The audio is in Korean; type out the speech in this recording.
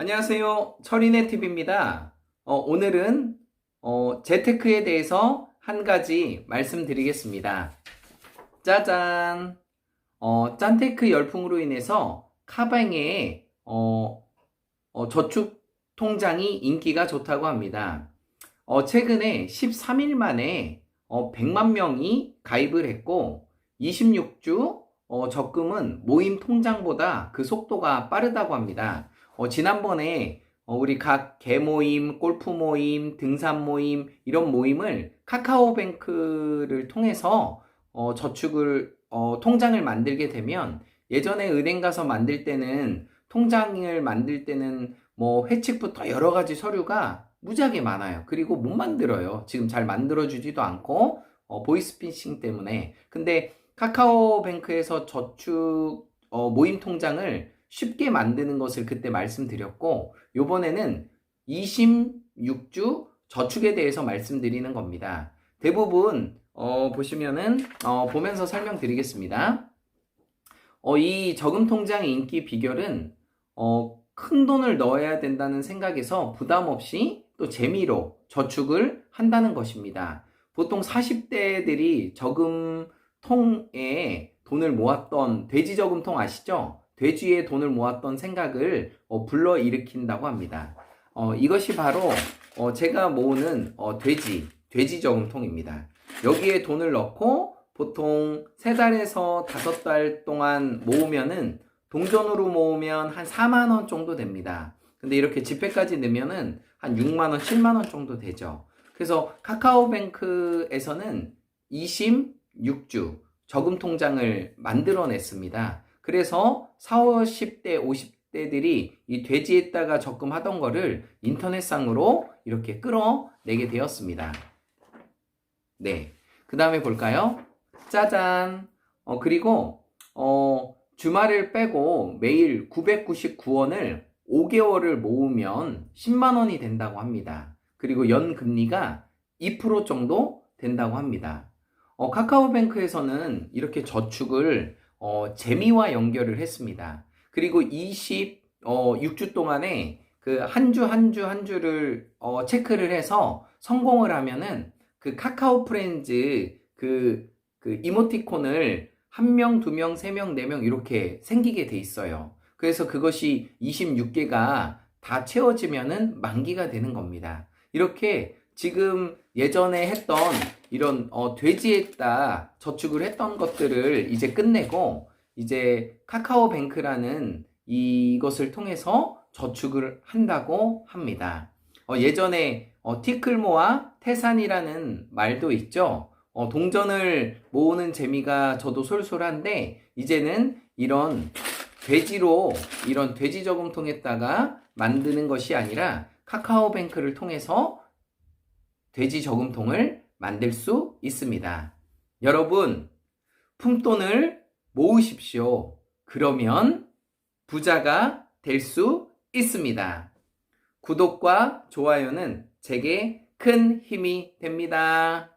안녕하세요. 철인의 팁입니다. 어, 오늘은 어, 재테크에 대해서 한 가지 말씀드리겠습니다. 짜잔! 어, 짠테크 열풍으로 인해서 카뱅의 어, 어, 저축 통장이 인기가 좋다고 합니다. 어, 최근에 13일 만에 어, 100만 명이 가입을 했고 26주 어, 적금은 모임 통장보다 그 속도가 빠르다고 합니다. 어, 지난번에 어, 우리 각 개모임, 골프 모임, 등산 모임 이런 모임을 카카오뱅크를 통해서 어, 저축을 어, 통장을 만들게 되면 예전에 은행 가서 만들 때는 통장을 만들 때는 뭐 회칙부터 여러 가지 서류가 무지하게 많아요. 그리고 못 만들어요. 지금 잘 만들어주지도 않고 어, 보이스피싱 때문에. 근데 카카오뱅크에서 저축 어, 모임 통장을 쉽게 만드는 것을 그때 말씀드렸고 요번에는 26주 저축에 대해서 말씀드리는 겁니다. 대부분 어, 보시면은 어, 보면서 설명드리겠습니다. 어, 이 저금 통장의 인기 비결은 어, 큰 돈을 넣어야 된다는 생각에서 부담 없이 또 재미로 저축을 한다는 것입니다. 보통 40대들이 저금통에 돈을 모았던 돼지 저금통 아시죠? 돼지에 돈을 모았던 생각을 어, 불러일으킨다고 합니다. 어, 이것이 바로 어, 제가 모으는 어, 돼지, 돼지 저금통입니다. 여기에 돈을 넣고 보통 3달에서 5달 동안 모으면은 동전으로 모으면 한 4만 원 정도 됩니다. 근데 이렇게 지폐까지 넣으면은 한 6만 원, 7만 원 정도 되죠. 그래서 카카오뱅크에서는 26주 저금 통장을 만들어냈습니다. 그래서 40, 10대, 50대들이 이 돼지에다가 적금하던 거를 인터넷상으로 이렇게 끌어내게 되었습니다. 네. 그 다음에 볼까요? 짜잔. 어, 그리고, 어, 주말을 빼고 매일 999원을 5개월을 모으면 10만원이 된다고 합니다. 그리고 연금리가 2% 정도 된다고 합니다. 어, 카카오뱅크에서는 이렇게 저축을 어, 재미와 연결을 했습니다. 그리고 26주 동안에 그 한 주 한주한 주를 어, 체크를 해서 성공을 하면은 그 카카오 프렌즈 그, 그 이모티콘을 한 명, 두 명, 세 명, 네 명 이렇게 생기게 돼 있어요. 그래서 그것이 26개가 다 채워지면은 만기가 되는 겁니다. 이렇게 지금 예전에 했던 이런 어, 돼지에다 저축을 했던 것들을 이제 끝내고 이제 카카오뱅크라는 이것을 통해서 저축을 한다고 합니다. 어, 예전에 어, 티클모아 태산이라는 말도 있죠. 어, 동전을 모으는 재미가 저도 솔솔한데 이제는 이런 돼지로 이런 돼지 저금통에다가 만드는 것이 아니라 카카오뱅크를 통해서 돼지 저금통을 만들 수 있습니다. 여러분, 품돈을 모으십시오. 그러면 부자가 될 수 있습니다. 구독과 좋아요는 제게 큰 힘이 됩니다.